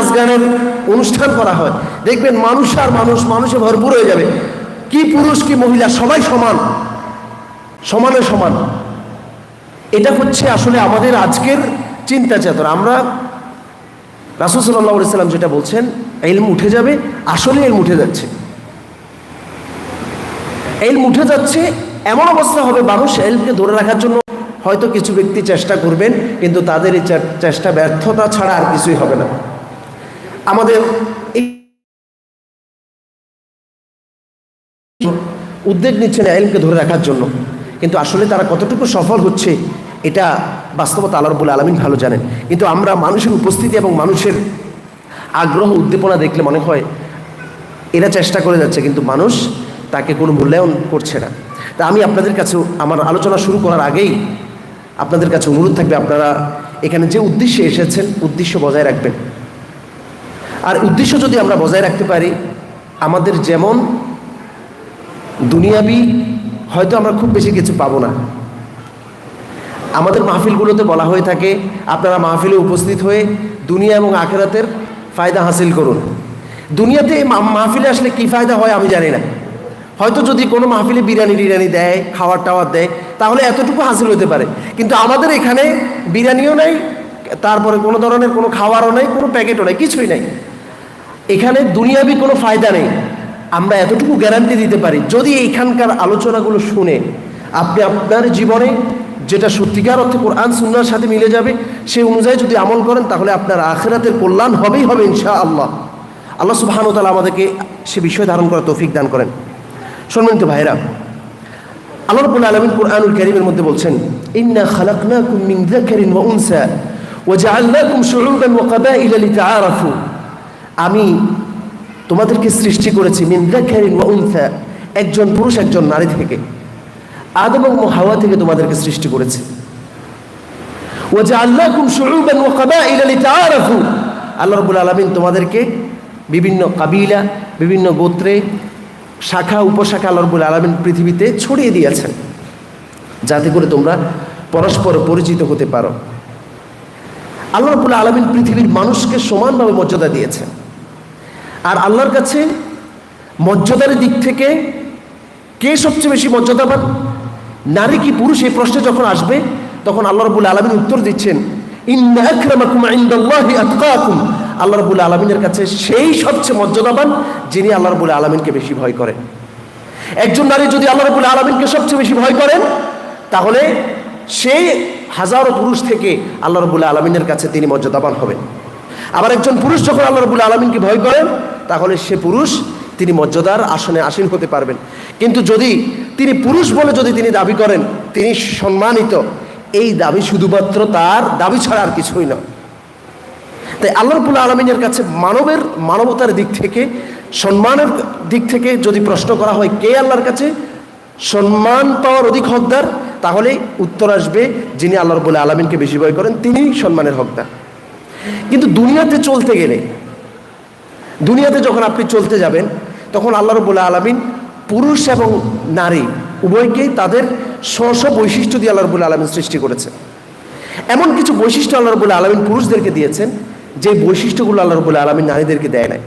নাচ গানের অনুষ্ঠান করা হয়। দেখবেন মানুষ আর মানুষ, মানুষে ভরপুর হয়ে যাবে। কি পুরুষ, কি মহিলা, সবাই সমান। সমানে সমান। এটা হচ্ছে আসলে আমাদের আজকের চিন্তা চেতনা আমরা রাসুল সাল্লাহ সাল্লাম যেটা বলছেন এলম উঠে যাবে, আসলে এলম উঠে যাচ্ছে। এলম উঠে যাচ্ছে, এমন অবস্থা হবে, মানুষ এলমকে ধরে রাখার জন্য হয়তো কিছু ব্যক্তি চেষ্টা করবেন, কিন্তু তাদের এই চেষ্টা ব্যর্থতা ছাড়া আর কিছুই হবে না। আমাদের এই উদ্যোগ নিচ্ছেন এলমকে ধরে রাখার জন্য। কিন্তু আসলে তারা কতটুকু সফল হচ্ছে, এটা বাস্তবতা রবুল আলমিন ভালো জানেন। কিন্তু আমরা মানুষের উপস্থিতি এবং মানুষের আগ্রহ, উদ্দীপনা দেখলে মনে হয় এরা চেষ্টা করে যাচ্ছে, কিন্তু মানুষ তাকে কোনো মূল্যায়ন করছে না। তা আমি আপনাদের কাছে, আমার আলোচনা শুরু করার আগেই আপনাদের কাছে অনুরোধ থাকবে, আপনারা এখানে যে উদ্দেশ্যে এসেছেন, উদ্দেশ্য বজায় রাখবেন। আর উদ্দেশ্য যদি আমরা বজায় রাখতে পারি, আমাদের যেমন দুনিয়াবি হয়তো আমরা খুব বেশি কিছু পাবো না। আমাদের মাহফিলগুলোতে বলা হয়ে থাকে, আপনারা মাহফিলে উপস্থিত হয়ে দুনিয়া এবং আখেরাতের ফায়দা হাসিল করুন। দুনিয়াতে মাহফিলে আসলে কী ফায়দা হয় আমি জানি না। হয়তো যদি কোনো মাহফিলে বিরিয়ানি টিরিয়ানি দেয়, খাওয়ার টাওয়ার দেয়, তাহলে এতটুকু হাসিল হতে পারে। কিন্তু আমাদের এখানে বিরিয়ানিও নেই, তারপরে কোনো ধরনের কোনো খাওয়ারও নেই, কোনো প্যাকেটও নেই, কিছুই নেই। এখানে দুনিয়াবি কোনো ফায়দা নেই। আমরা এতটুকু গ্যারান্টি দিতে পারি, যদি এইখানকার আলোচনাগুলো শুনে আপনি আপনার জীবনে যেটা সত্যিকার অর্থে কোরআন, সুন্নার সাথে মিলে যাবে, সেই অনুযায়ী যদি আমল করেন, তাহলে আপনার আখেরাতের কল্যাণ হবেই হবে ইনশা আল্লাহ আল্লাহ সুবাহানুতালা আমাদেরকে সে বিষয় ধারণ করার তৌফিক দান করেন। সম্মানিত ভাইরা আল্লাহ রব্বুল আলামিন কুরআনুল কারীমের মধ্যে বলছেন, ইন্না খালাকনাকুম মিন যাকারিন ওয়া উনসা ওয়া জাআলনাকুম শুউবান ওয়া কাবাইলা লিতাআরাফু। আমি তোমাদেরকে সৃষ্টি করেছি মিন ওয়া উনসা, একজন পুরুষ, একজন নারী থেকে। আদম এবং হাওয়া থেকে তোমাদেরকে সৃষ্টি করেছি। শুউবান ওয়া কাবাইলা লিতাআরাফু। আল্লাহ রাব্বুল আলামিন তোমাদেরকে বিভিন্ন কাবিলা, বিভিন্ন গোত্রে, শাখা, উপশাখা আল্লাহ রাব্বুল আলামিন পৃথিবীতে ছড়িয়ে দিয়েছেন, যাতে করে তোমরা পরস্পর পরিচিত হতে পারো। আল্লাহ রাব্বুল আলামিন পৃথিবীর মানুষকে সমানভাবে মর্যাদা দিয়েছেন। আর আল্লাহর কাছে মর্যাদার দিক থেকে কে সবচেয়ে বেশি মর্যাদাবান? নারী কি পুরুষ? এই প্রশ্নে যখন আসবে, তখন আল্লাহ রবুল আলমিন উত্তর দিচ্ছেন আল্লাহ রবুল আলমিনের কাছে সেই সবচেয়ে মর্যাদাবান, যিনি আল্লাহ রবুল আলমিনকে বেশি ভয় করেন। একজন নারী যদি আল্লাহ রবুল আলমিনকে সবচেয়ে বেশি ভয় করেন, তাহলে সেই হাজারো পুরুষ থেকে আল্লাহ রবুল আলমিনের কাছে তিনি মর্যাদাবান হবেন। আবার একজন পুরুষ যখন আল্লাহ রবুল আলমিনকে ভয় করেন তাহলে সে পুরুষ তিনি মর্যাদার আসনে আসীন হতে পারবেন। কিন্তু যদি তিনি পুরুষ বলে যদি তিনি দাবি করেন, তিনি সম্মানিত, এই দাবি শুধুমাত্র তার দাবি ছাড়া আর কিছুই নয়। তাই আল্লাহ রবুল আলমিনের কাছে মানবের, মানবতার দিক থেকে, সম্মানের দিক থেকে যদি প্রশ্ন করা হয়, কে আল্লাহর কাছে সম্মান পাওয়ার অধিক হকদার, তাহলে উত্তর আসবে যিনি আল্লাহ রবুল আলমিনকে বেশি ভয় করেন, তিনি সম্মানের হকদার। কিন্তু দুনিয়াতে চলতে গেলে দুনিয়াতে যখন আপনি চলতে যাবেন, তখন আল্লাহ রবুল্লা আলমিন পুরুষ এবং নারী উভয়কেই তাদের স্ব বৈশিষ্ট্য দিয়ে আল্লাহ রবুল্লা আলমিন সৃষ্টি করেছে এমন কিছু বৈশিষ্ট্য আল্লাহ রবুল্লা আলমিন পুরুষদেরকে দিয়েছেন, যে বৈশিষ্ট্যগুলো আল্লাহ রবুল্লা আলমিন নারীদেরকে দেয় নাই।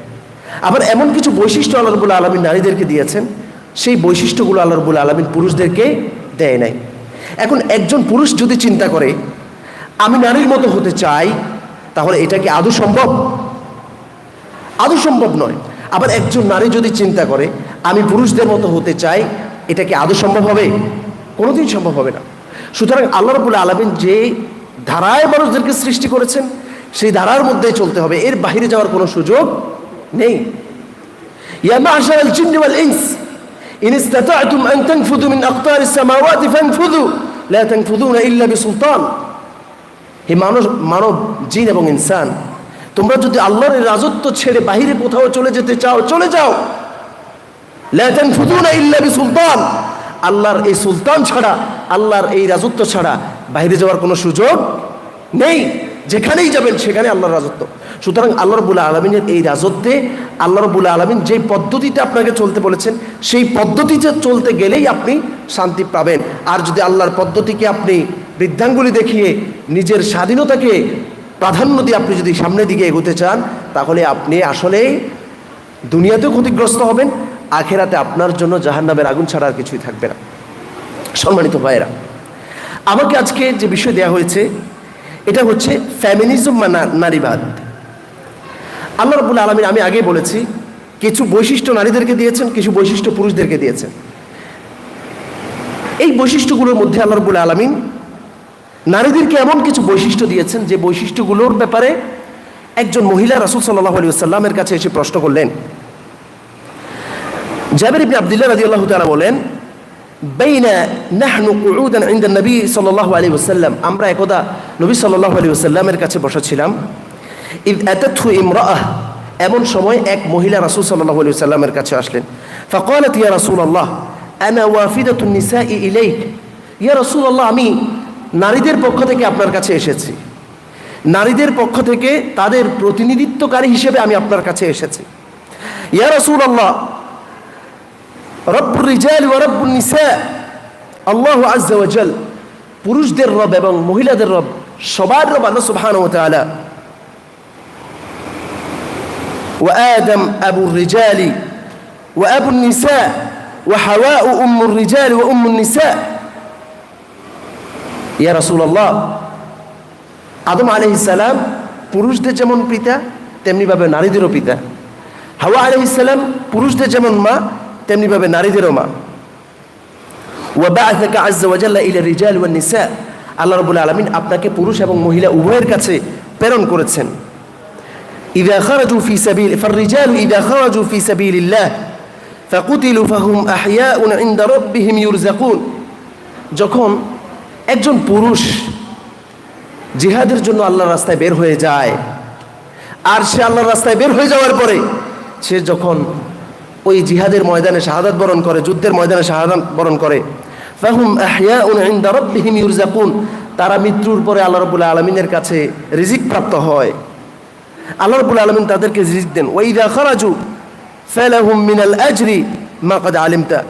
আবার এমন কিছু বৈশিষ্ট্য আল্লাহ রবুল্লা আলমিন নারীদেরকে দিয়েছেন, সেই বৈশিষ্ট্যগুলো আল্লাহ রবুল্লা আলমিন পুরুষদেরকে দেয় নাই। এখন একজন পুরুষ যদি চিন্তা করে, আমি নারীর মতো হতে চাই, তাহলে এটা কি আদৌ সম্ভব? আদৌ সম্ভব নয় আবার একজন নারী যদি চিন্তা করে আমি পুরুষদের মতো হতে চাই এটা কি আদৌ সম্ভব হবে কোনোদিন সম্ভব হবে না সুতরাং আল্লাহ রবুল্লা আলমিন যে ধারায় মানুষদেরকে সৃষ্টি করেছেন সেই ধারার মধ্যেই চলতে হবে এর বাইরে যাওয়ার কোনো সুযোগ নেই يا معشر الجن والإنس إن استطعتم أن تنفذوا من أقطار السماوات فانفذوا لا تنفذون إلا بسلطان হে মানব মানব জিন এবং ইনসান তোমরা যদি আল্লাহর রাজত্ব ছেড়ে বাহিরে কোথাও চলে যেতে চাও, চলে যাও। সুলতান আল্লাহর এই সুলতান ছাড়া, আল্লাহর এই রাজত্ব ছাড়া বাইরে যাওয়ার কোনো সুযোগ নেই। যেখানেই যাবেন, সেখানে আল্লাহর রাজত্ব। সুতরাং আল্লাহ রবুল আলমিনের এই রাজত্বে আল্লাহ রবুল আলমিন যে পদ্ধতিতে আপনাকে চলতে বলেছেন, সেই পদ্ধতিতে চলতে গেলেই আপনি শান্তি পাবেন। আর যদি আল্লাহর পদ্ধতিকে আপনি বৃদ্ধাঙ্গুলি দেখিয়ে নিজের স্বাধীনতাকে প্রাধান্য দিয়ে আপনি যদি সামনের দিকে এগোতে চান, তাহলে আপনি আসলে দুনিয়াতেও ক্ষতিগ্রস্ত হবেন, আখেরাতে আপনার জন্য জাহান্নামের আগুন ছাড়া আর কিছুই থাকবে না। সম্মানিত ভাইয়েরা, আমাকে আজকে যে বিষয় দেওয়া হয়েছে, এটা হচ্ছে ফ্যামিনিজম বা নারীবাদ। আল্লাহ রবুল্লা আলমিন, আমি আগে বলেছি, কিছু বৈশিষ্ট্য নারীদেরকে দিয়েছেন, কিছু বৈশিষ্ট্য পুরুষদেরকে দিয়েছেন। এই বৈশিষ্ট্যগুলোর মধ্যে আল্লাহ রবুল্লা আলমিন নারীদেরকে এমন কিছু বৈশিষ্ট্য দিয়েছেন যে বৈশিষ্ট্যগুলোর ব্যাপারে একজন মহিলা রাসুল সাল্লাহ আলী সাল্লামের কাছে এসে প্রশ্ন করলেন। জাবের ইবনে আবদুল্লাহ রাজি আল্লাহ তালা বলেন, বেইনা নাহনু কুউদান ইন্দা নবী সাল্লাহ আলী ওসাল্লাম আমরা একদা নবী সাল্লাহ আলী ওসাল্লামের কাছে বসেছিলাম। ইদ এতাথু ইমরাহ এমন সময় এক মহিলা রাসুল সাল্লাহ আলী সাল্লামের কাছে আসলেন। ফকলাত ইয়া রাসুল আল্লাহ আনা ওয়াফিদাতুন নিসা ইলাইক। ইয়া রাসুল আল্লাহ আমি নারীদের পক্ষ থেকে আপনার কাছে এসেছি নারীদের পক্ষ থেকে তাদের প্রতিনিধিত্বকারী হিসেবে আমি আপনার কাছে এসেছি ইয়া রাসূলুল্লাহ রব্বুর রিজাল ওয়া রব্বুন নিসা আল্লাহ আজ্জা ওয়াজাল পুরুষদের রব এবং মহিলাদের রব সবার রব আল্লাহ সুবহানাহু ওয়া তাআলা وآدم أبو الرجال وأبو النساء وحواء أم الرجال وأم النساء ইয়া রসুল্লাহ আদম আলহিসাল্লাম পুরুষদের যেমন পিতা তেমনিভাবে নারীদেরও পিতা। হাওয়া আলহিসাল্লাম পুরুষদের যেমন মা তেমনিভাবে নারীদেরও মা। ওয়াবাআসাকা আযযা ওয়া আল্লাহ রাব্বুল আলামিন আপনাকে পুরুষ এবং মহিলা উভয়ের কাছে প্রেরণ করেছেন। ইযা খারাজু ফি সাবিল, ফাররিজাল ইযা খারাজু ফি সাবিলিল্লাহ, ফাকুতিলু ফাহুম আহইয়াউন ইনদা রাব্বিহিম ইউরযাকুন। যখন একজন পুরুষ জিহাদের জন্য আল্লাহর রাস্তায় বের হয়ে যায়। আর সে আল্লাহর রাস্তায় বের হয়ে যাওয়ার পরে সে যখন ওই জিহাদের ময়দানে শাহাদাত বরণ করে, যুদ্ধের ময়দানে শাহাদাত বরণ করে, ফাহুম আহইয়াউন ইনদা তারা মৃত্যুর পরে আল্লাহ রাব্বুল আলমিনের কাছে রিজিক প্রাপ্ত হয়। আল্লাহ রাব্বুল আলামিন তাদেরকে রিজিক দেন। ওয়াইদা খারাজু ফালাহুম মিনাল আজরি মা কাদ আলিমতা।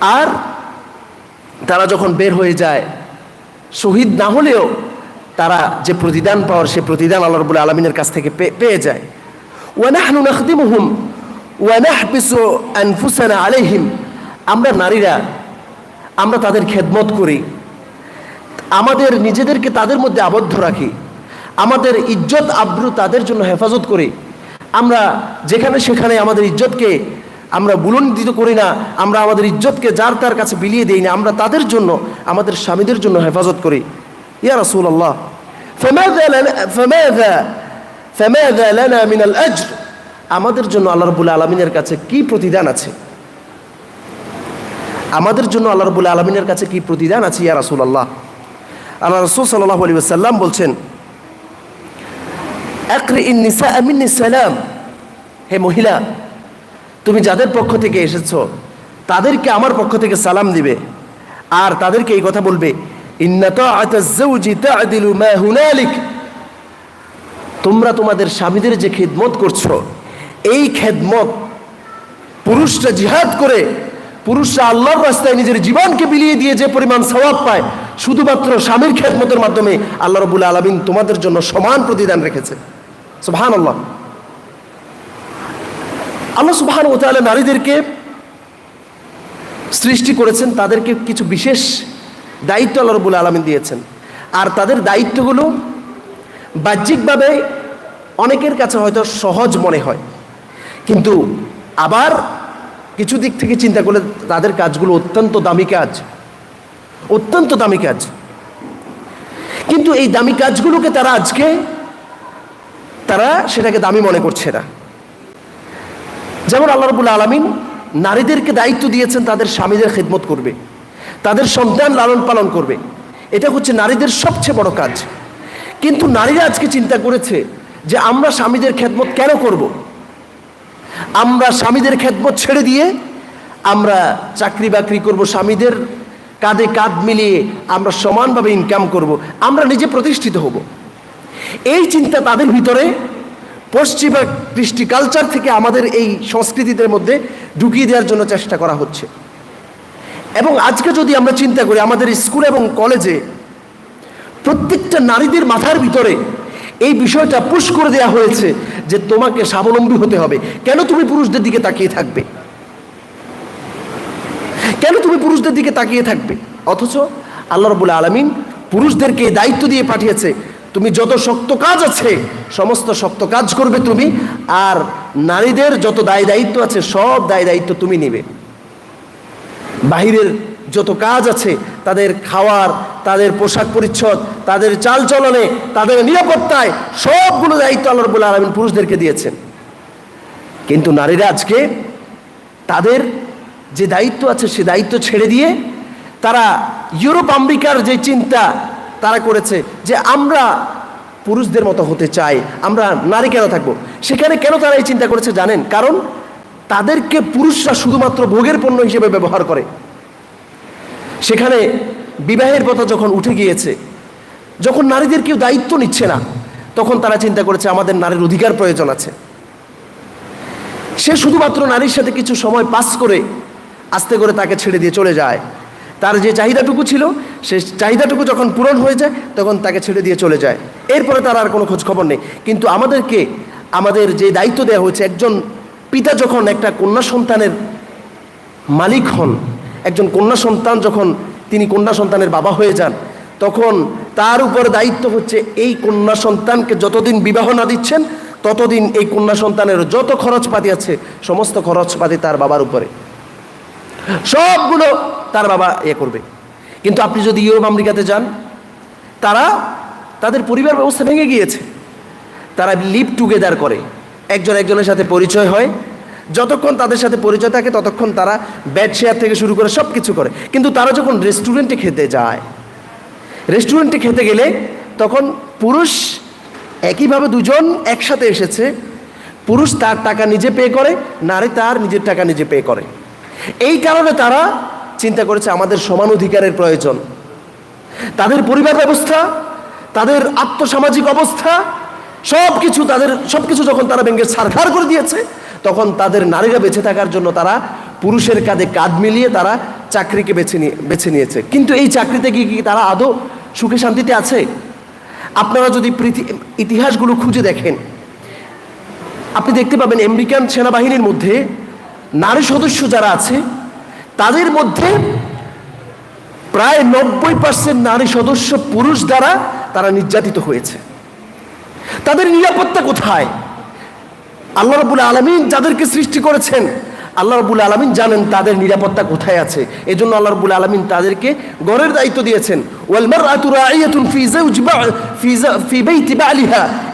আর তারা যখন বের হয়ে যায়, শহীদ না হলেও তারা যে প্রতিদান পাওয়ার, সে প্রতিদান আল্লাহ রবুল আলমিনের কাছ থেকে পেয়ে যায়। ওয়ানাহনু নাখদিমুহুম ওয়ানাহবিসু আনফুসানা আলাইহিম। আমরা নারীরা, আমরা তাদের খেদমত করি। আমাদের নিজেদেরকে তাদের মধ্যে আবদ্ধ রাখি। আমাদের ইজ্জত আব্রু তাদের জন্য হেফাজত করি। আমরা যেখানে সেখানে আমাদের ইজ্জতকে আমরা বুলন্দিত করি না, আমরা আমাদের ইজ্জতকে যার তার কাছে বিলিয়ে দিই না, আমরা তাদের জন্য, আমাদের স্বামীদের জন্য হেফাজত করি। ইয়া রাসুল আল্লাহ আমাদের জন্য আল্লাহ রবুল আলমিনের কাছে কি প্রতিদান আছে? আমাদের জন্য আল্লাহ রবুল আলমিনের কাছে কি প্রতিদান আছে? ইয়া রাসুল আল্লাহ আল্লাহ রসুল সাল্লাহ আলী সাল্লাম বলছেন হে মহিলা তুমি যাদের পক্ষ থেকে এসেছ, তাদেরকে আমার পক্ষ থেকে সালাম দিবে। আর তাদেরকে এই কথা বলবে তোমরা তোমাদের স্বামীদের যে খেদমত করছ, এই খেদমত পুরুষরা জিহাদ করে, পুরুষরা আল্লাহর রাস্তায় নিজের জীবনকে বিলিয়ে দিয়ে যে পরিমাণ সওয়াব পায়, শুধুমাত্র স্বামীর খেদমতের মাধ্যমে আল্লাহ রবুল আলমিন তোমাদের জন্য সমান প্রতিদান রেখেছে। সুবহান আল্লাহ আল্লাহ সুবহান ও তাআলা নারীদেরকে সৃষ্টি করেছেন, তাদেরকে কিছু বিশেষ দায়িত্ব আল্লাহ রবুল আলমিন দিয়েছেন। আর তাদের দায়িত্বগুলো বাহ্যিকভাবে অনেকের কাছে হয়তো সহজ মনে হয়। কিন্তু আবার কিছু দিক থেকে চিন্তা করলে তাদের কাজগুলো অত্যন্ত দামি কাজ। অত্যন্ত দামি কাজ। কিন্তু এই দামি কাজগুলোকে তারা আজকে, তারা সেটাকে দামি মনে করছে না। যেমন আল্লাহ রবুল আলমিন নারীদেরকে দায়িত্ব দিয়েছেন তাদের স্বামীদের খেদমত করবে, তাদের সন্তান লালন পালন করবে এটা হচ্ছে নারীদের সবচেয়ে বড় কাজ কিন্তু নারীরা আজকে চিন্তা করেছে যে আমরা স্বামীদের খেদমত কেন করব। আমরা স্বামীদের খেদমত ছেড়ে দিয়ে আমরা চাকরি বাকরি করব, স্বামীদের কাঁধে কাঁধ মিলিয়ে আমরা সমানভাবে ইনকাম করব। আমরা নিজে প্রতিষ্ঠিত হব এই চিন্তা তাদের ভিতরে পশ্চিমা কৃষ্টি কালচার থেকে আমাদের এই সংস্কৃতিদের মধ্যে ঢুকিয়ে দেওয়ার জন্য চেষ্টা করা হচ্ছে। এবং আজকে যদি আমরা চিন্তা করি, আমাদের স্কুল এবং কলেজে প্রত্যেকটা নারীদের মাথার ভিতরে এই বিষয়টা পুশ করে দেওয়া হয়েছে যে তোমাকে স্বাবলম্বী হতে হবে। কেন তুমি পুরুষদের দিকে তাকিয়ে থাকবে? কেন তুমি পুরুষদের দিকে তাকিয়ে থাকবে? অথচ আল্লাহ রবুল্লা আলমিন পুরুষদেরকে দায়িত্ব দিয়ে পাঠিয়েছে তুমি যত শক্ত কাজ আছে, সমস্ত শক্ত কাজ করবে তুমি, আর নারীদের যত দায় দায়িত্ব আছে, সব দায় দায়িত্ব তুমি নেবে। বাহিরের যত কাজ আছে, তাদের খাওয়ার, তাদের পোশাক পরিচ্ছদ, তাদের চালচলনে তাদের নিরাপত্তায় সবগুলো দায়িত্ব আল্লাহ রবুল্লা আলমিন পুরুষদেরকে দিয়েছেন। কিন্তু নারীরা আজকে তাদের যে দায়িত্ব আছে, সে দায়িত্ব ছেড়ে দিয়ে তারা ইউরোপ, আমেরিকার যে চিন্তা তারা করেছে যে আমরা পুরুষদের মতো হতে চাই, আমরা নারী কেন থাকব? সেখানে কেন তারা এই চিন্তা করেছে জানেন? কারণ তাদেরকে পুরুষরা শুধুমাত্র ভোগের পণ্য হিসেবে ব্যবহার করে। সেখানে বিবাহের কথা যখন উঠে গিয়েছে, যখন নারীদের কেউ দায়িত্ব নিচ্ছে না, তখন তারা চিন্তা করেছে আমাদের নারীর অধিকার প্রয়োজন আছে। সে শুধুমাত্র নারীর সাথে কিছু সময় পাস করে আস্তে করে তাকে ছেড়ে দিয়ে চলে যায়। তার যে চাহিদাটুকু ছিল, সে চাহিদাটুকু যখন পূরণ হয়ে যায়, তখন তাকে ছেড়ে দিয়ে চলে যায়। এরপরে তার আর কোনো খোঁজ খবর নেই। কিন্তু আমাদেরকে, আমাদের যে দায়িত্ব দেওয়া হয়েছে, একজন পিতা যখন একটা কন্যা সন্তানের মালিক হন, একজন কন্যা সন্তান যখন তিনি কন্যা সন্তানের বাবা হয়ে যান, তখন তার উপর দায়িত্ব হচ্ছে এই কন্যা সন্তানকে যতদিন বিবাহ না দিচ্ছেন, ততদিন এই কন্যা সন্তানের যত খরচপাতি আছে, সমস্ত খরচপাতি তার বাবার উপরে। সবগুলো তার বাবা ইয়ে করবে। কিন্তু আপনি যদি ইউরোপ, আমেরিকাতে যান, তারা তাদের পরিবার ব্যবস্থা ভেঙে গিয়েছে। তারা লিভ টুগেদার করে। একজন একজনের সাথে পরিচয় হয়। যতক্ষণ তাদের সাথে পরিচয় থাকে, ততক্ষণ তারা ব্যাড শেয়ার থেকে শুরু করে সব কিছু করে। কিন্তু তারা যখন রেস্টুরেন্টে খেতে যায় রেস্টুরেন্টে খেতে গেলে তখন পুরুষ একইভাবে দুজন একসাথে এসেছে। পুরুষ তার টাকা নিজে পে করে, নারী তার নিজের টাকা নিজে পে করে। এই কারণে তারা চিন্তা করেছে আমাদের সমান অধিকারের প্রয়োজন। তাদের পরিবার ব্যবস্থা, তাদের আত্মসামাজিক অবস্থা সব কিছু তাদের সব কিছু যখন তারা ব্যাংকে সারখার করে দিয়েছে, তখন তাদের নারীরা বেঁচে থাকার জন্য তারা পুরুষের কাঁধে কাঁধ মিলিয়ে তারা চাকরিকে বেছে নিয়ে, বেছে নিয়েছে। কিন্তু এই চাকরিতে কি কি তারা আদৌ সুখে শান্তিতে আছে? আপনারা যদি ইতিহাসগুলো খুঁজে দেখেন, আপনি দেখতে পাবেন আমেরিকান সেনাবাহিনীর মধ্যে নারী সদস্য যারা আছে, তাদের মধ্যে প্রায় নব্বই পার্সেন্ট নারী সদস্য পুরুষ দ্বারা তারা নির্যাতিত হয়েছে। তাদের নিরাপত্তা কোথায়? আল্লাহ রবুল আলমিন যাদেরকে সৃষ্টি করেছেন, আল্লাহ রবুল আলমিন জানেন তাদের নিরাপত্তা কোথায় আছে। এই জন্য আল্লাহ রবুল আলমিন তাদেরকে গড়ের দায়িত্ব দিয়েছেন।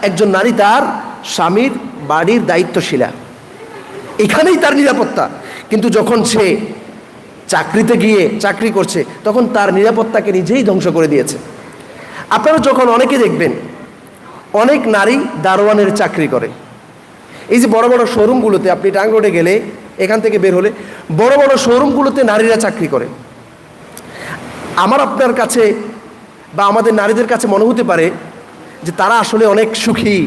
একজন নারী তার স্বামীর বাড়ির দায়িত্বশীলা। এখানেই তার নিরাপত্তা। কিন্তু যখন সে চাকরিতে গিয়ে চাকরি করছে, তখন তার নিরাপত্তাকে নিজেই ধ্বংস করে দিয়েছে। আপনারা যখন অনেকে দেখবেন, অনেক নারী দারোয়ানের চাকরি করে। এই যে বড় বড় শোরুমগুলোতে, আপনি টাং রোডে গেলে, এখান থেকে বের হলে, বড় বড় শোরুমগুলোতে নারীরা চাকরি করে। আমার আপনার কাছে বা আমাদের নারীদের কাছে মনে হতে পারে যে তারা আসলে অনেক সুখী,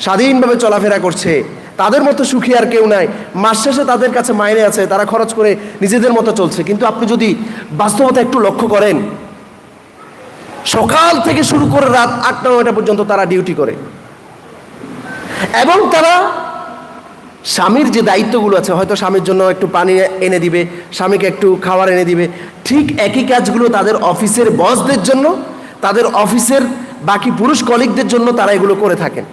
স্বাধীনভাবে চলাফেরা করছে। তাদের মতো সুখী আর কেউ নাই। মাস শেষে তাদের কাছে মাইনে আছে, তারা খরচ করে নিজেদের মতো চলছে। কিন্তু আপনি যদি বাস্তবতা একটু লক্ষ্য করেন, সকাল থেকে শুরু করে রাত আটটা, নয়টা পর্যন্ত তারা ডিউটি করে। এবং তারা স্বামীর যে দায়িত্বগুলো আছে, হয়তো স্বামীর জন্য একটু পানি এনে দিবে, স্বামীকে একটু খাবার এনে দিবে, ঠিক একই কাজগুলো তাদের অফিসের বসদের জন্য, তাদের অফিসের বাকি পুরুষ কলিগদের জন্য তারা এগুলো করে থাকেন।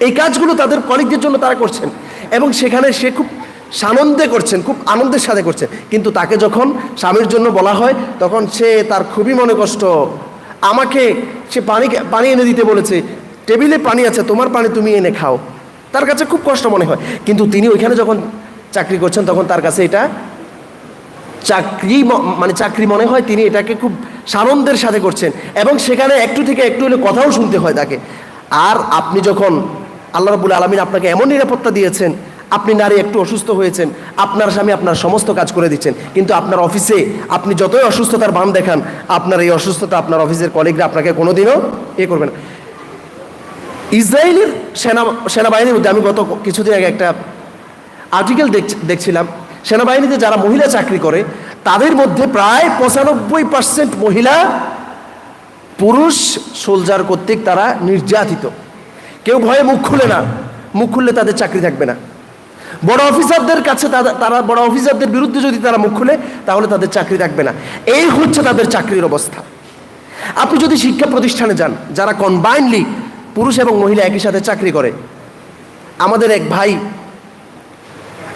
এই কাজগুলো তাদের কলিগদের জন্য তারা করছেন। এবং সেখানে সে খুব সানন্দে করছেন, খুব আনন্দের সাথে করছেন। কিন্তু তাকে যখন স্বামীর জন্য বলা হয়, তখন সে তার খুবই মনে কষ্ট। আমাকে সে পানি পানি এনে দিতে বলেছে, টেবিলে পানি আছে, তোমার পানি তুমি এনে খাও। তার কাছে খুব কষ্ট মনে হয়। কিন্তু তিনি ওইখানে যখন চাকরি করছেন, তখন তার কাছে এটা চাকরি মানে চাকরি মনে হয়, তিনি এটাকে খুব সানন্দের সাথে করছেন। এবং সেখানে একটু থেকে একটু হলে কথাও শুনতে হয় তাকে। আর আপনি যখন আল্লাহ রবুল আলমিন আপনাকে এমন নিরাপত্তা দিয়েছেন, আপনি নারী একটু অসুস্থ হয়েছেন, আপনার স্বামী আপনার সমস্ত কাজ করে দিচ্ছেন, কিন্তু আপনার অফিসে আপনি যতই অসুস্থতার বান দেখান, আপনার এই অসুস্থতা আপনার অফিসের কলিগরা আপনাকে কোনোদিনও এ করবে না। ইসরায়েলের সেনা, সেনাবাহিনীর মধ্যে আমি গত কিছুদিন আগে একটা আর্টিকেল দেখছিলাম, সেনাবাহিনীতে যারা মহিলা চাকরি করে, তাদের মধ্যে প্রায় পঁচানব্বই পার্সেন্ট মহিলা পুরুষ সোলজার কর্তৃক তারা নির্যাতিত। কেউ ভয়ে মুখ খুলে না। মুখ খুললে তাদের চাকরি থাকবে না। বড় অফিসারদের কাছে তারা- বড় অফিসারদের বিরুদ্ধে যদি তারা মুখ খুলে, তাহলে তাদের চাকরি থাকবে না। এই হচ্ছে তাদের চাকরির অবস্থা। আপনি যদি শিক্ষা প্রতিষ্ঠানে যান, যারা কম্বাইনলি পুরুষ এবং মহিলা একই সাথে চাকরি করে, আমাদের এক ভাই,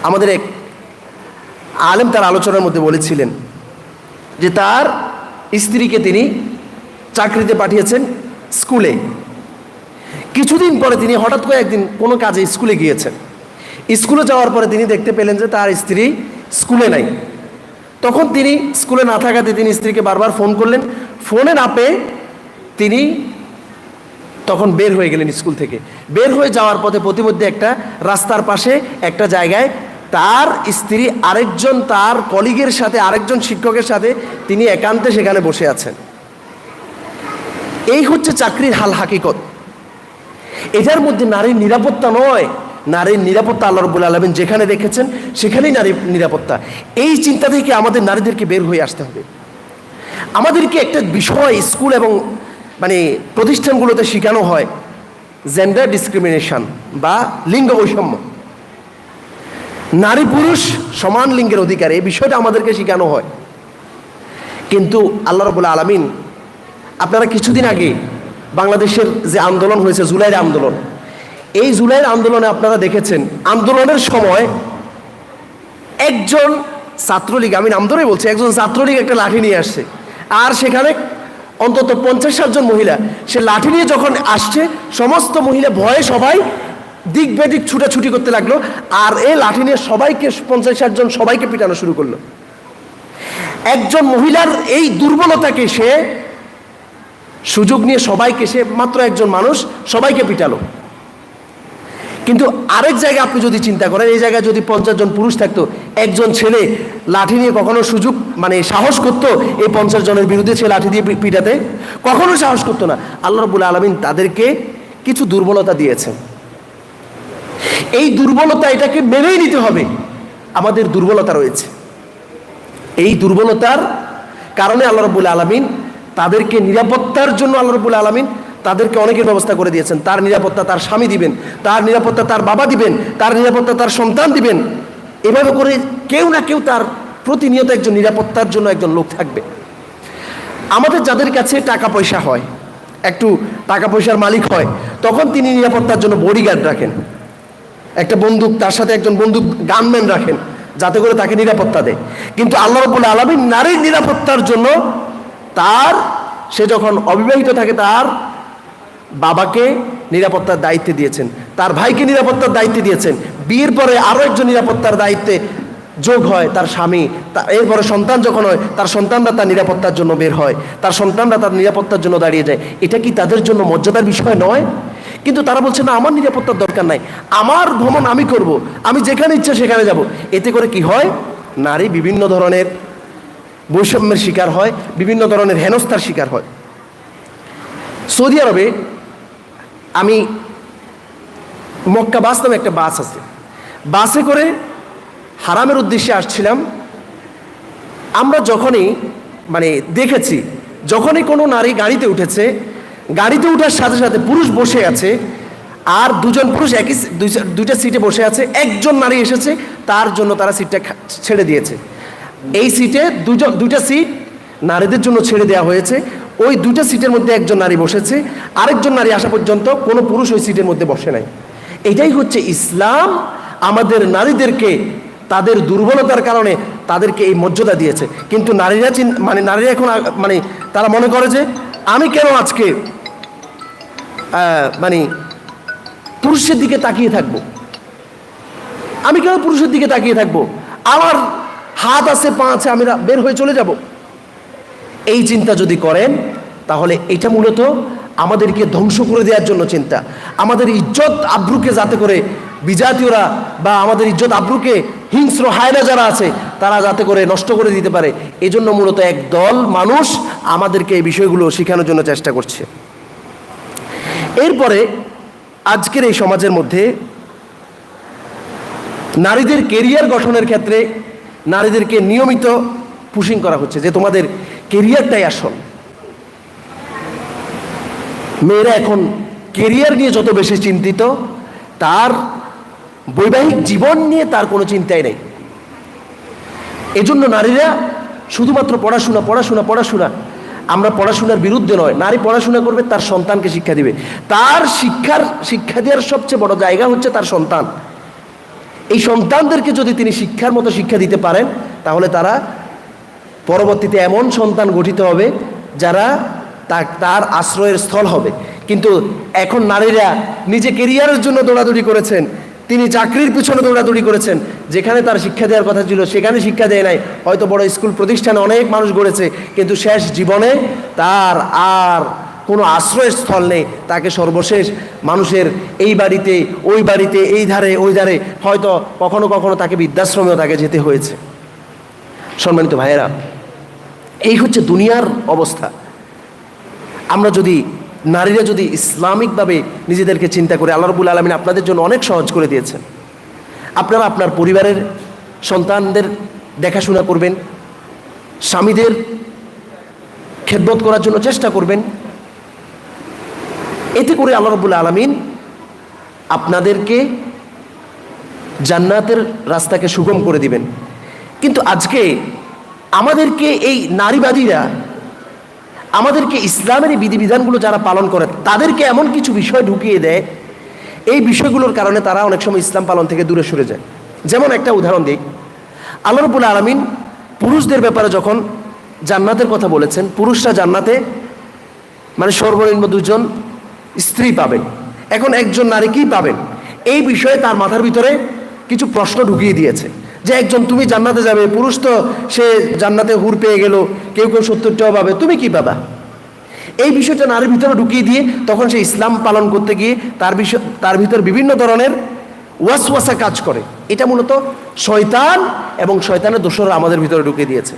আমাদের এক আলেম তার আলোচনার মধ্যে বলেছিলেন যে তার স্ত্রীকে তিনি চাকরিতে পাঠিয়েছেন স্কুলে। কিছুদিন পরে তিনি হঠাৎ করে একদিন কোনো কাজে স্কুলে গিয়েছেন। স্কুলে যাওয়ার পরে তিনি দেখতে পেলেন যে তার স্ত্রী স্কুলে নাই। তখন তিনি স্কুলে না থাকাতে তিনি স্ত্রীকে বারবার ফোন করলেন। ফোনে না পেয়ে তিনি তখন বের হয়ে গেলেন স্কুল থেকে। বের হয়ে যাওয়ার পথে প্রতিমধ্যে একটা রাস্তার পাশে একটা জায়গায় তার স্ত্রী আরেকজন তার কলিগের সাথে, আরেকজন শিক্ষকের সাথে তিনি একান্তে সেখানে বসে আছেন। এই হচ্ছে চাকরির হাল হাকিকত। এটার মধ্যে নারীর নিরাপত্তা নয়। নারীর নিরাপত্তা আল্লাহ রবুল আলমিন যেখানে রেখেছেন, সেখানেই নারী নিরাপত্তা। এই চিন্তা থেকে আমাদের নারীদেরকে বের হয়ে আসতে হবে। আমাদেরকে একটা বিষয় স্কুল এবং মানে প্রতিষ্ঠানগুলোতে শেখানো হয় জেন্ডার ডিসক্রিমিনেশন বা লিঙ্গ বৈষম্য। নারী পুরুষ সমান লিঙ্গের অধিকার, এই বিষয়টা আমাদেরকে শেখানো হয়। কিন্তু আল্লাহ রবুল্লা আলমিন, আপনারা কিছুদিন আগে বাংলাদেশের যে আন্দোলন হয়েছে, জুলাইয়ের আন্দোলন। এই জুলাইয়ের আন্দোলনে আপনারা দেখেছেন, আন্দোলনের সময় একজন ছাত্রলীগ, আমি নাম ধরেই বলছি, একজন ছাত্রলীগ একটা লাঠি নিয়ে আসছে। আর সেখানে অন্তত পঞ্চাশ ষাটজন মহিলা, সে লাঠি নিয়ে যখন আসছে, সমস্ত মহিলা ভয়ে সবাই দিক বেদিক ছুটাছুটি করতে লাগল, আর এই লাঠি নিয়ে সবাইকে, পঞ্চাশ ষাটজন সবাইকে পিটানো শুরু করল। একজন মহিলার এই দুর্বলতাকে সে সুযোগ নিয়ে সবাইকে, সে মাত্র একজন মানুষ, সবাইকে পিটালো। কিন্তু আরেক জায়গায় আপনি যদি চিন্তা করেন, এই জায়গায় যদি পঞ্চাশ জন পুরুষ থাকতো, একজন ছেলে লাঠি নিয়ে কখনো সুযোগ মানে সাহস করতো এই পঞ্চাশ জনের বিরুদ্ধে সে লাঠি দিয়ে পিটাতে? কখনো সাহস করতো না। আল্লাহ রবুল আলমিন তাদেরকে কিছু দুর্বলতা দিয়েছেন। এই দুর্বলতা এটাকে মেনেই নিতে হবে। আমাদের দুর্বলতা রয়েছে। এই দুর্বলতার কারণে আল্লাহ রবুল আলমিন তাদেরকে নিরাপত্তার জন্য আল্লাহ রবুল আলমিন তাদেরকে অনেকের ব্যবস্থা করে দিয়েছেন। তার নিরাপত্তা তার স্বামী দিবেন, তার নিরাপত্তা তার বাবা দিবেন, তার নিরাপত্তা তার সন্তান দিবেন। এভাবে করে কেউ না কেউ তার প্রতিনিয়ত একজন নিরাপত্তার জন্য একজন লোক থাকবে। আমাদের যাদের কাছে টাকা পয়সা হয়, একটু টাকা পয়সার মালিক হয়, তখন তিনি নিরাপত্তার জন্য বডিগার্ড রাখেন। একটা বন্দুক, তার সাথে একজন বন্দুক গানম্যান রাখেন, যাতে করে তাকে নিরাপত্তা দেয়। কিন্তু আল্লাহ রবুল আলমী নারীর নিরাপত্তার জন্য তার, সে যখন অবিবাহিত থাকে তার বাবাকে নিরাপত্তার দায়িত্বে দিয়েছেন, তার ভাইকে নিরাপত্তার দায়িত্বে দিয়েছেন, বিয়ের পরে আরও একজন নিরাপত্তার দায়িত্বে যোগ হয় তার স্বামী এরপরে সন্তান যখন হয়, তার সন্তানরা তার নিরাপত্তার জন্য বের হয়, তার সন্তানরা তার নিরাপত্তার জন্য দাঁড়িয়ে যায়। এটা কি তাদের জন্য মর্যাদার বিষয় নয়? কিন্তু তারা বলছে, না, আমার নিরাপত্তার দরকার নাই। আমার ভ্রমণ আমি করব। আমি যেখানে ইচ্ছা সেখানে যাব। এতে করে কি হয়? নারী বিভিন্ন ধরনের বৈষম্যের শিকার হয়, বিভিন্ন ধরনের হেনস্থার শিকার হয়। সৌদি আরবে আমি মক্কা বাস নামে একটা বাস আছে। বাসে করে হারামের উদ্দেশ্যে আসছিলাম। আমরা যখনই মানে দেখেছি, যখনই কোনো নারী গাড়িতে উঠেছে, গাড়িতে উঠার সাথে সাথে পুরুষ বসে আছে, আর দুজন পুরুষ একই দুইটা সিটে বসে আছে, একজন নারী এসেছে, তার জন্য তারা সিটটা ছেড়ে দিয়েছে। এই সিটে দুজন দুইটা সিট নারীদের জন্য ছেড়ে দেওয়া হয়েছে। ওই দুইটা সিটের মধ্যে একজন নারী বসেছে। আরেকজন নারী আসা পর্যন্ত কোনো পুরুষ ওই সিটের মধ্যে বসে নাই। এটাই হচ্ছে ইসলাম। আমাদের নারীদেরকে, তাদের দুর্বলতার কারণে তাদেরকে এই মর্যাদা দিয়েছে। কিন্তু নারীরা মানে নারীরা এখন মানে তারা মনে করে যে, আমি কেন আজকে মানে পুরুষের দিকে তাকিয়ে থাকব? আমি কেন পুরুষের দিকে তাকিয়ে থাকব? আমার হাত আছে, পা আছে, আমি বের হয়ে চলে যাব। এই চিন্তা যদি করেন, তাহলে এটা মূলত আমাদেরকে ধ্বংস করে দেওয়ার জন্য চিন্তা। আমাদের ইজ্জত আব্রুকে যাতে করে বিজাতীয়রা বা আমাদের ইজ্জত আব্রুকে হিংস্র হায়না যারা আছে, তারা যাতে করে নষ্ট করে দিতে পারে। এজন্য মূলত এক দল মানুষ আমাদেরকে এই বিষয়গুলো শেখানোর জন্য চেষ্টা করছে। এরপরে আজকের এই সমাজের মধ্যে নারীদের কেরিয়ার গঠনের ক্ষেত্রে নারীদেরকে নিয়মিত পুশিং করা হচ্ছে যে তোমাদের কেরিয়ারটাই আসল। মেয়েরা এখন কেরিয়ার নিয়ে যত বেশি চিন্তিত, তার বৈবাহিক জীবন নিয়ে তার কোনো চিন্তাই নেই। এজন্য নারীরা শুধুমাত্র পড়াশোনা পড়াশোনা পড়াশোনা, আমরা পড়াশোনার বিরুদ্ধে নয়, নারী পড়াশোনা করবে, তার সন্তানকে শিক্ষা দিবে। তার শিক্ষার, শিক্ষা দেওয়ার সবচেয়ে বড় জায়গা হচ্ছে তার সন্তান। এই সন্তানদেরকে যদি তিনি শিক্ষার মতো শিক্ষা দিতে পারেন, তাহলে তারা পরবর্তীতে এমন সন্তান গঠিত হবে যারা তার আশ্রয়ের স্থল হবে। কিন্তু এখন নারীরা নিজে কেরিয়ারের জন্য দৌড়াদৌড়ি করেছেন, তিনি চাকরির পিছনে দৌড়াদৌড়ি করেছেন, যেখানে তার শিক্ষা দেওয়ার কথা ছিল, সেখানে শিক্ষা দেয় নাই। হয়তো বড় স্কুল প্রতিষ্ঠানে অনেক মানুষ গড়েছে, কিন্তু শেষ জীবনে তার আর কোনো আশ্রয়স্থল নেই, তাকে সর্বশেষ মানুষের এই বাড়িতে, ওই বাড়িতে, এই ধারে, ওই ধারে, হয়তো কখনো কখনো তাকে বৃদ্ধাশ্রমেও তাকে যেতে হয়েছে। সম্মানিত ভাইয়েরা, এই হচ্ছে দুনিয়ার অবস্থা। আমরা যদি, নারীরা যদি ইসলামিকভাবে নিজেদেরকে চিন্তা করে আল্লাহ রবুল আলমিন আপনাদের জন্য অনেক সহজ করে দিয়েছেন। আপনারা আপনার পরিবারের সন্তানদের দেখাশোনা করবেন, স্বামীদের খেদমত করার জন্য চেষ্টা করবেন এতে করে আল্লাহ রবুল আলমিন আপনাদেরকে জান্নাতের রাস্তাকে সুগম করে দিবেন। কিন্তু আজকে আমাদেরকে এই নারীবাদীরা, আমাদেরকে ইসলামের বিধিবিধানগুলো যারা পালন করে, তাদেরকে এমন কিছু বিষয় ঢুকিয়ে দেয়, এই বিষয়গুলোর কারণে তারা অনেক সময় ইসলাম পালন থেকে দূরে সরে যায়। যেমন একটা উদাহরণ দিই, আল্লাহ রবুল আলমিন পুরুষদের ব্যাপারে যখন জান্নাতের কথা বলেছেন, পুরুষরা জান্নাতে মানে সর্বনিম্ন দুজন স্ত্রী পাবেন। এখন একজন নারী কি পাবেন? এই বিষয়ে তার মাথার ভিতরে কিছু প্রশ্ন ঢুকিয়ে দিয়েছে। যে একজন, তুমি জান্নাতে যাবে, পুরুষ তো, সে জান্নাতে হুর পেয়ে গেল, কেউ কেউ সত্তরটাও পাবে, তুমি কি পাবা? এই বিষয়টা নারীর ভিতরে ঢুকিয়ে দিয়ে তখন সে ইসলাম পালন করতে গিয়ে তার বিষয়, তার ভিতর বিভিন্ন ধরনের ওয়াস ওয়াসওয়াসা কাজ করে। এটা মূলত শয়তান এবং শয়তানের দোষরা আমাদের ভিতরে ঢুকিয়ে দিয়েছে।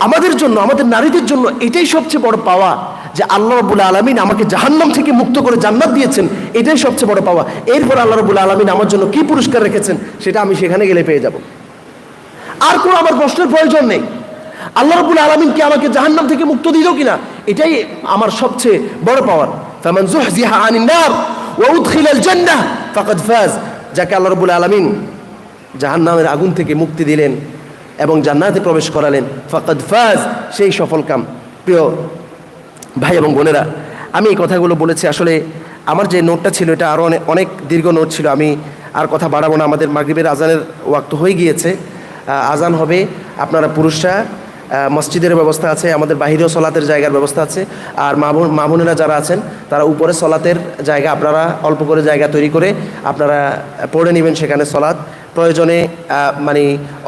আমাদের জন্য, আমাদের নারীদের জন্য এটাই সবচেয়ে বড় পাওয়া যে আল্লাহ রবুল আলমিন আমাকে জাহান্নাম থেকে মুক্ত করে জান্নাত দিয়েছেন, এটাই সবচেয়ে বড় পাওয়া। এরপর আল্লাহ রবুল আলমিন আমার জন্য কি পুরস্কার রেখেছেন, সেটা আমি সেখানে গেলে পেয়ে যাব। আর কোনো আমার প্রশ্নের প্রয়োজন নেই। আল্লাহ রবুল আলমিন কি আমাকে জাহান্নাম থেকে মুক্ত দিল কিনা, এটাই আমার সবচেয়ে বড় পাওয়ার। জান্নাহ ফাকাদ ফাজ, যাকে আল্লাহ রবুল আলমিন জাহান্নামের আগুন থেকে মুক্তি দিলেন এবং জান্নাতে প্রবেশ করালেন, ফাকাদ ফাজ, সেই সফল কাম। প্রিয় ভাই এবং বোনেরা, আমি এই কথাগুলো বলেছি। আসলে আমার যে নোটটা ছিল, এটা আরও অনেক অনেক দীর্ঘ নোট ছিল। আমি আর কথা বাড়াবো না। আমাদের মাগরিবের আজানের ওয়াক্ত হয়ে গিয়েছে। আজান হবে। আপনারা পুরুষরা মসজিদের ব্যবস্থা আছে, আমাদের বাহিরেও সলাতের জায়গার ব্যবস্থা আছে। আর মা বোন বোনেরা যারা আছেন, তারা উপরে সলাতের জায়গা, আপনারা অল্প করে জায়গা তৈরি করে আপনারা পড়ে নেবেন সেখানে সলাৎ। প্রয়োজনে মানে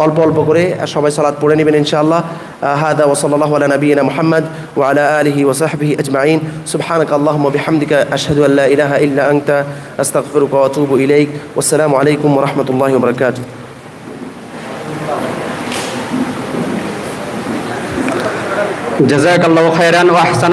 অল্প অল্প করে সবাই সলাৎ পড়ে নেবেন ইনশাআল্লাহ। آه، هذا وصلى الله على نبينا محمد وعلى آله وصحبه أجمعين. سبحانك اللهم وبحمدك أشهد أن لا إله إلا أنت أستغفرك وأتوب إليك. والسلام عليكم ورحمة الله وبركاته. جزاك الله خيرا وأحسن